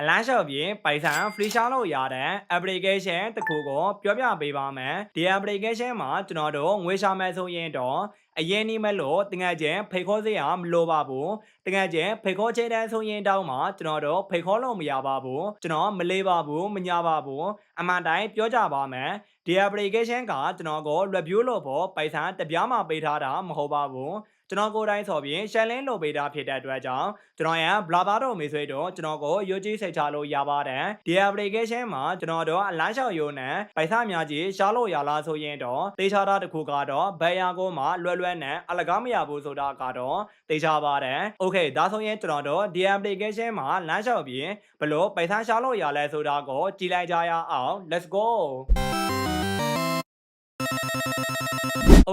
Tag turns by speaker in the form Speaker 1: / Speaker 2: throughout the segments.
Speaker 1: အလားလျှော့ပြင်ပိုင်ဆိုင် free ရှာလို့ရတဲ့ application တစ်ခုကိုပြောပြပေးပါမယ်ဒီ application မှာကျွန်တော်တို့ငွေရှာမယ်ဆိုရင်တော့အရင်နီးမဲ့လို့တငယ်ချင်းဖိတ်ခေါ်စရာမလိုပါဘူးတငယ်ချင်းဖိတ်ခေါ်ချိန်တန်းဆိုရင်တောင်းမှာကျွန်တော်တို့ဖိတ်ခေါ်လို့မရပါဘူးကျွန်တော်မလေးပါဘူးမညာပါဘူးအမှန်တိုင်းပြောကြပါမယ်ဒီ application ကကျွန်တော်ကို review လို့ဖို့ပိုင်ဆိုင်တပြားမှပေးထားတာမဟုတ်ပါဘူး ကျွန်တော်ကိုယ်တိုင်ဆိုပြီးရှယ်လင်းလုပ်ပေးတာဖြစ်တဲ့အတွက်ကြောင့်ကျွန်တော်ရန် blogger တို့မေးဆွေးတို့ကျွန်တော်ကိုရိုးကြီးစိတ်ချလို့ရပါတယ်ဒီ application မှာကျွန်တော်တို့အလန်းလျှောက်ရိုးနဲ့ပိုက်ဆများကြီးရှားလို့ရလားဆိုရင်တော့တေချာတာတစ်ခုကတော့ဘယ်ရာကိုမှလွယ်လွယ်နဲ့အလကားမရဘူးဆိုတာကတော့တေချာပါတယ် okay ဒါဆိုရင်ကျွန်တော်တို့ဒီ application မှာလမ်းလျှောက်ပြီးဘလို့ပိုက်ဆရှားလို့ရလဲဆိုတာကိုကြည့်လိုက်ကြရအောင် let's go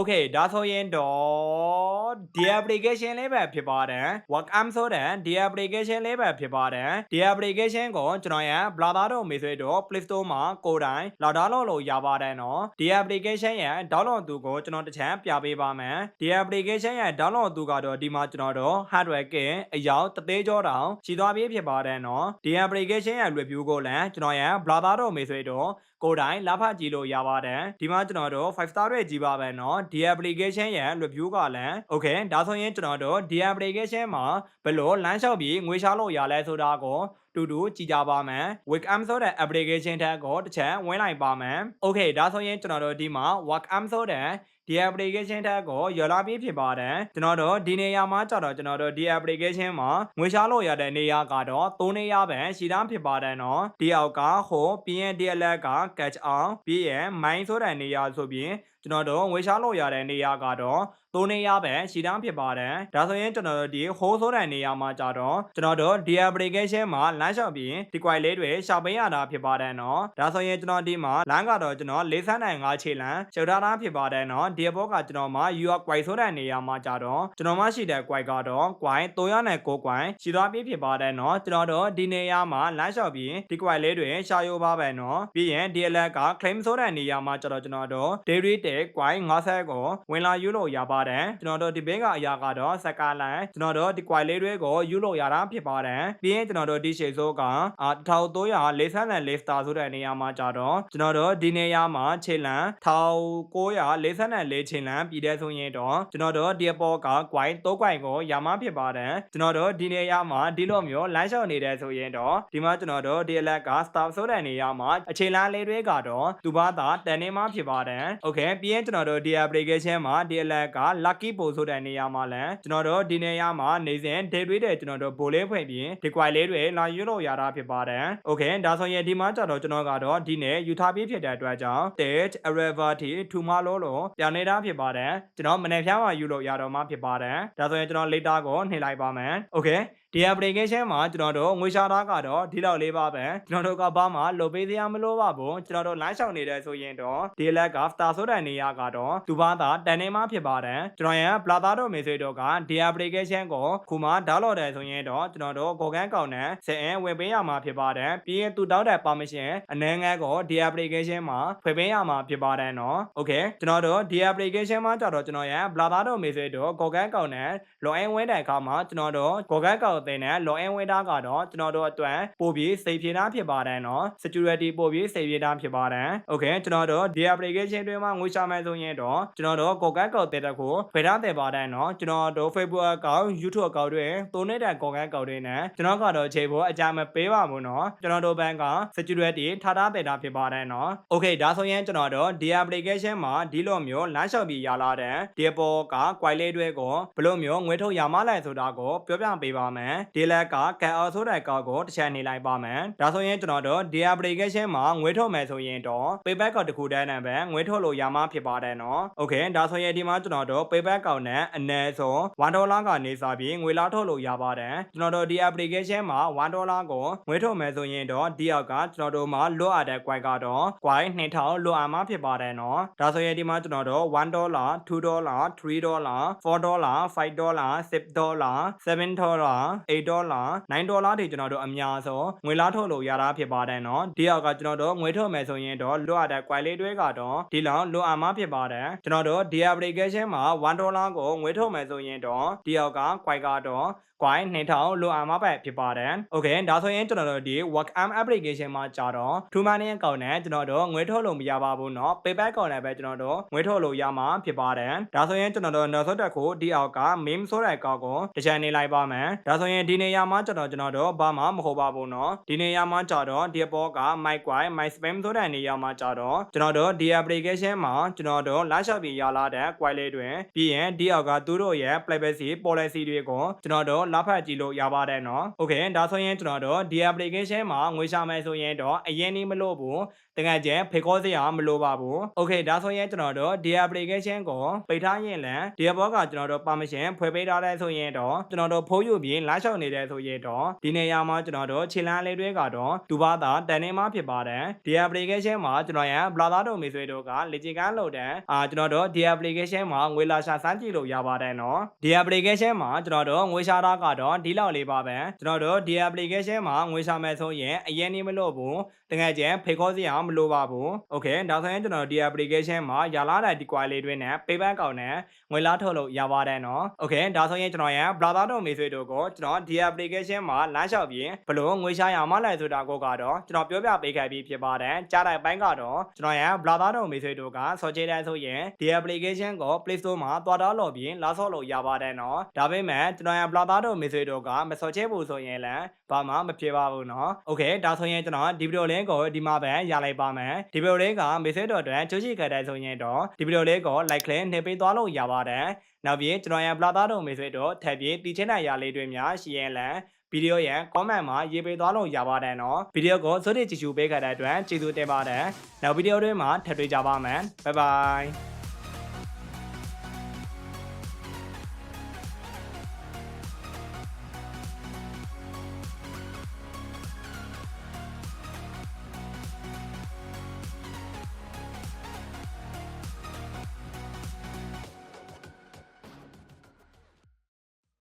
Speaker 1: Okay ဒါဆိုရင်တော့ဒီ application လေးပဲဖြစ်ပါတယ် Workam ဆိုတဲ့ဒီ application လေးပဲဖြစ်ပါတယ်ဒီ application ကိုကျွန်တော်ရ blogger တို့မေးဆွေးတော့ Play Store မှာကိုယ်တိုင် download လုပ်ရပါတယ်နော်ဒီ application ရဲ့ download သူကိုကျွန်တော်တစ်ချမ်းပြပေးပါမယ်ဒီ application ရဲ့ download သူကတော့ဒီမှာကျွန်တော်တို့ hardware ကအရောက်တသေးကြောတောင်ရှိသွားပြီးဖြစ်ပါတယ်နော်ဒီ application ရဲ့ review ကိုလည်းကျွန်တော်ရ blogger တို့မေးဆွေးတော့ကိုယ်တိုင်လာဖကြည့်လို့ရပါတယ်ဒီမှာကျွန်တော်တို့5 star တွေကြည့်ပါပဲเนาะ ဒီ application ရဲ့ review ကလည်း okay ဒါဆိုရင်ကျွန်တော်တို့ဒီ application မှာဘယ်လိုလမ်းလျှောက်ပြီးငွေရှာလို့ရလဲဆိုတာကို တူတူကြည့်ကြပါမယ် Wacom ဆိုတဲ့ application ထက်ကိုတစ်ချက်ဝင်လိုက်ပါမယ် okay ဒါဆိုရင်ကျွန်တော်တို့ဒီမှာ Wacom ဆိုတဲ့ဒီ application ထက်ကိုရော်လာပြီးဖြစ်ပါတယ်ကျွန်တော်တို့ဒီနေရာမှာကြတော့ကျွန်တော်တို့ဒီ application မှာငွေရှားလို့ရတဲ့နေရာကတော့၃နေရာပဲရှိတာဖြစ်ပါတယ်နော်ဒီအောက်ကဟိုပြီးရင် DLL က catch on ပြီးရင် mine ဆိုတဲ့နေရာဆိုပြီးကျွန်တော်တို့ငွေရှားလို့ရတဲ့နေရာကတော့ သုံးနေရပဲရှိတန်းဖြစ်ပါတယ်ဒါဆိုရင်ကျွန်တော်တို့ဒီ whole ဆိုတဲ့နေရာမှာကြတော့ကျွန်တော်တို့ဒီ application မှာလမ်းလျှောက်ပြီးဒီ quite လေးတွေရှောက်ပေးရတာဖြစ်ပါတယ်နော်ဒါဆိုရင်ကျွန်တော်ဒီမှာလမ်းကတော့ကျွန်တော်45ခြေလမ်းရှောက်ထားတာဖြစ်ပါတယ်နော်ဒီဘောကကျွန်တော်မှာ UR quite ဆိုတဲ့နေရာမှာကြတော့ကျွန်တော်မှရှိတဲ့ quite ကတော့ quite 309 quite ရှိသွားပြီးဖြစ်ပါတယ်နော်ကျွန်တော်တို့ဒီနေရာမှာလမ်းလျှောက်ပြီးဒီ quite လေးတွေရှာရိုးပါပဲနော်ပြီးရင် DLL က claim ဆိုတဲ့နေရာမှာကြတော့ကျွန်တော်တို့ daily တဲ့ quite 50ကိုဝင်လာယူလို့ရပါတယ်ကျွန်တော်တို့ဒီဘင်းကအရာကတော့စကားလိုင်းကျွန်တော်တို့ဒီ quite လေးတွေကိုယူလို့ရတာဖြစ်ပါတယ်ပြီးရင်ကျွန်တော်တို့ဒီရှေဆိုးကအာ1344 star ဆိုတဲ့နေရာမှာကြတော့ကျွန်တော်တို့ဒီနေရာမှာခြေလံ1944ခြေလံပြည်တဲ့ဆိုရင်တော့ကျွန်တော်တို့ဒီအပေါ်က quite 3 quite ကိုရမဖြစ်ပါတယ်ကျွန်တော်တို့ဒီနေရာမှာဒီလိုမျိုးလမ်းလျှောက်နေတယ်ဆိုရင်တော့ဒီမှာကျွန်တော်တို့ဒီအလက်က star ဆိုတဲ့နေရာမှာအခြေလမ်းလေးတွေကတော့သူဘာသာတန်နေမှဖြစ်ပါတယ် okay ပြီးရင်ကျွန်တော်တို့ဒီ application မှာဒီအလက်က lucky ပို့ဆိုတဲ့နေရာမှာလည်းကျွန်တော်တို့ဒီနေရာမှာနေစဉ် day တွေတဲ့ကျွန်တော်တို့ဘိုလေးဖွင့်ပြီးဒီ quite လေးတွေလာယူလို့ရတာဖြစ်ပါတယ်။ Okay ဒါဆိုရင်ဒီမှာကြတော့ကျွန်တော်ကတော့ဒီနေ့ယူထားပြီးဖြစ်တဲ့အတွက်ကြောင့် date arrival ထိထူမလို့လို့ပြန်နေတာဖြစ်ပါတယ်။ကျွန်တော်မနေ့ဖြားမှာယူလို့ရတော့မှဖြစ်ပါတယ်။ဒါဆိုရင်ကျွန်တော် later ကိုနှိပ်လိုက်ပါမယ်။ Okay ဒီ application မှာကျွန်တော်တို့ငွေရှာတာကတော့ဒီလောက်လေးပါပဲကျွန်တော်တို့ကဘာမှလုပ်ပေးစရာမလိုပါဘူးကျွန်တော်တို့ live ရှောင်နေတယ်ဆိုရင်တော့ဒီလက်က star ဆိုတဲ့နေရာကတော့သူဘာသာတန်နေမှဖြစ်ပါတယ်ကျွန်တော်ရန် blogger တို့မေဆွေတို့ကဒီ application ကိုခုမှ download တယ်ဆိုရင်တော့ကျွန်တော်တို့ Google ကောင်းနဲ့စအင်ဝင်ပေးရမှာဖြစ်ပါတယ်ပြီးရင်သူတောင်းတဲ့ permission အနည်းငယ်ကိုဒီ application မှာဖွင့်ပေးရမှာဖြစ်ပါတယ်နော် okay ကျွန်တော်တို့ဒီ application မှာကြတော့ကျွန်တော်ရန် blogger တို့မေဆွေတို့ Google ကောင်းနဲ့ login ဝင်တဲ့အခါမှာကျွန်တော်တို့ Google ကောင်းအသင်းနဲ့ login ဝင်တာကတော့ကျွန်တော်တို့အတွက်ပို့ပြီးစိတ်ပြေတာဖြစ်ပါတယ်နော် security ပို့ပြီးစိတ်ပြေတာဖြစ်ပါတယ် okay ကျွန်တော်တို့ဒီ application တွေမှာငွေရှာမယ်ဆိုရင်တော့ကျွန်တော်တို့ Google ကောက်တဲ့တက်ကိုဖယ်ထားတဲ့ပါတယ်နော်ကျွန်တော်တို့ Facebook account YouTube account တွေသုံးနေတဲ့ Google account တွေနဲ့ကျွန်တော်ကတော့ခြေဖို့အကြမ်းမပေးပါဘူးနော်ကျွန်တော်တို့ဘက်က security ထားထားတဲ့တာဖြစ်ပါတယ်နော် okay ဒါဆိုရင်ကျွန်တော်တို့ဒီ application မှာဒီလိုမျိုးလမ်းလျှောက်ပြီးရလာတဲ့ဒီပေါ်က quite လေးတွေကိုဘယ်လိုမျိုးငွေထုတ်ရမလဲဆိုတာကိုပြောပြပေးပါမယ်ဒီလက်ကကန်အော်ဆိုတဲ့ကောက်ကိုတစ်ချက်နေလိုက်ပါမယ်ဒါဆိုရင်ကျွန်တော်တို့ဒီ application မှာငွေထုတ်မယ်ဆိုရင်တော့ payback ကောက်တစ်ခုတန်းနဲ့ပဲငွေထုတ်လို့ရမှာဖြစ်ပါတယ်နော် okay ဒါဆိုရင်ဒီမှာကျွန်တော်တို့ payback ကောက်နဲ့အနည်းဆုံး1ဒေါ်လာကနေစပြီးငွေလာထုတ်လို့ရပါတယ်ကျွန်တော်တို့ဒီ application မှာ1ဒေါ်လာကိုငွေထုတ်မယ်ဆိုရင်တော့ဒီအောက်ကကျွန်တော်တို့မှာလွတ်အပ်တဲ့ coin ကတော့ coin 2000လွတ်အပ်မှာဖြစ်ပါတယ်နော်ဒါဆိုရင်ဒီမှာကျွန်တော်တို့1ဒေါ်လာ2ဒေါ်လာ3ဒေါ်လာ4ဒေါ်လာ5ဒေါ်လာ10ဒေါ်လာ7ဒေါ်လာ8ဒေါ်လာ9ဒေါ်လာထိကျွန်တော်တို့အများဆုံးငွေလားထုတ်လို့ရတာဖြစ်ပါတယ်နော်ဒီအောက်ကကျွန်တော်တို့ငွေထုတ်မယ်ဆိုရင်တော့လွတ်အပ်တဲ့ coin လေးတွေကတော့ဒီလောက်လွတ်အပ်မှာဖြစ်ပါတယ်ကျွန်တော်တို့ဒီ application မှာ1ဒေါ်လာကိုငွေထုတ်မယ်ဆိုရင်တော့ဒီအောက်က coin ကတော့ coin 2000လိုအပ်မှာပဲဖြစ်ပါတယ်။ Okay ဒါဆိုရင်ကျွန်တော်တို့ဒီ Workam application မှာကြာတော့2 money အကောင့်နဲ့ကျွန်တော်တို့ငွေထုတ်လို့မရပါဘူးเนาะ PayPal အကောင့်နဲ့ပဲကျွန်တော်တို့ငွေထုတ်လို့ရမှာဖြစ်ပါတယ်။ဒါဆိုရင်ကျွန်တော်တို့နောက်ဆုံးတက်ကိုဒီအောက်က meme ဆိုတဲ့အကောင့်ကိုတစ်ချန်နေလိုက်ပါမယ်။ဒါဆိုရင်ဒီနေရာမှာကျွန်တော်ကျွန်တော်တို့ဘာမှမဟုတ်ပါဘူးเนาะဒီနေရာမှာကြာတော့ဒီဘောက my coin my spam ဆိုတဲ့နေရာမှာကြာတော့ကျွန်တော်တို့ဒီ application မှာကျွန်တော်တို့လာရှော့ပြီးရလာတဲ့ coin လေးတွင်ပြီးရင်ဒီအောက်ကသူတို့ရဲ့ privacy policy တွေကိုကျွန်တော်တို့ လာဖတ်ကြည့်လို့ရပါတယ်နော်။ Okay ဒါဆိုရင်ကျွန်တော်တို့ဒီ application မှာငွေရှာမယ်ဆိုရင်တော့အရင်နေမလို့ဘူးတကယ်ကျဖေခေါ်စရာမလိုပါဘူး။ Okay ဒါဆိုရင်ကျွန်တော်တို့ဒီ application ကိုပိတ်ထားရင်လည်းဒီဘောကကျွန်တော်တို့ permission ဖွဲ့ပေးထားတဲ့ဆိုရင်တော့ကျွန်တော်တို့ဖိုးယူပြီးလာလျှောက်နေတဲ့ဆိုရင်တော့ဒီနေရာမှာကျွန်တော်တို့ခြေလမ်းလေးတွေကတော့ဒူဘာသာတန်နေမှာဖြစ်ပါတယ်။ဒီ application မှာကျွန်တော်ရန် brother တို့မိတ်ဆွေတို့ကလေ့ကျင့်ခန်းလုပ်တဲ့အာကျွန်တော်တို့ဒီ application မှာငွေလာရှာစမ်းကြည့်လို့ရပါတယ်နော်။ဒီ application မှာကျွန်တော်တို့ငွေရှာတာကတော့ဒီလောက်လေးပါပဲ။ကျွန်တော်တို့ဒီ application မှာငွေရှာမယ်ဆိုရင်အရင်နေမလို့ဘူးတကယ်ကျဖေခေါ်စရာမလိုပါဘူး။ Okay ဒါဆိုရင်ကျွန်တော်ဒီ application မှာရလာတဲ့ဒီ quality လေးတွေနဲ့ payback ကောက်နဲ့ငွေလာထုတ်လို့ရပါတယ်နော်။ Okay ဒါဆိုရင်ကျွန်တော်ရန် brother တို့မိတ်ဆွေတို့ကိုကျွန်တော်ဒီ application မှာလမ်းလျှောက်ပြီးဘလို့ငွေရှာရမှလဲဆိုတာကိုကတော့ကျွန်တော်ပြောပြပေးခဲ့ပြီးဖြစ်ပါတယ်။ကြားတဲ့ဘိုင်းကတော့ကျွန်တော်ရန် brother တို့မိတ်ဆွေတို့ကစော်ချေတဲ့ဆိုရင်ဒီ application ကို Play Store မှာတွားတော့လို့ပြီးလာဆော့လို့ရပါတယ်နော်။ဒါပေမဲ့ကျွန်တော်ရန် brother တို့မိတ်ဆွေတို့ကမစော်ချေဘူးဆိုရင်လည်းဘာမှမဖြစ်ပါဘူးနော်။ Okay ဒါဆိုရင်ကျွန်တော်ဒီဗီဒီယိုလေးကိုဒီမှာပဲရလိုက်ပါမယ်။ဒီဗီဒီယိုလေးကမိတ်ဆွေတို့အတွက်ချိုးချိခဲ့တဲ့ဆိုရင်တော့ဒီဗီဒီယိုလေးကို like လေးနှိပ်ပေးသွားလို့ရပါတယ်။နောက်ပြီးကျွန်တော်ရန် brother တို့မိတ်ဆွေတို့ထပ်ပြီးတီချင်းနိုင်ရလေးတွေများရှိရင်လည်းဗီဒီယိုရဲ့ comment မှာရေးပေးသွားလို့ရပါတယ်နော်ဗီဒီယိုကိုစိုးတိကြည့်ရှုပေးခဲ့တဲ့အတွက်ကျေးဇူးတင်ပါတယ်နောက်ဗီဒီယိုတွေမှာထပ်တွေ့ကြပါမယ်ဘိုင်ဘိုင်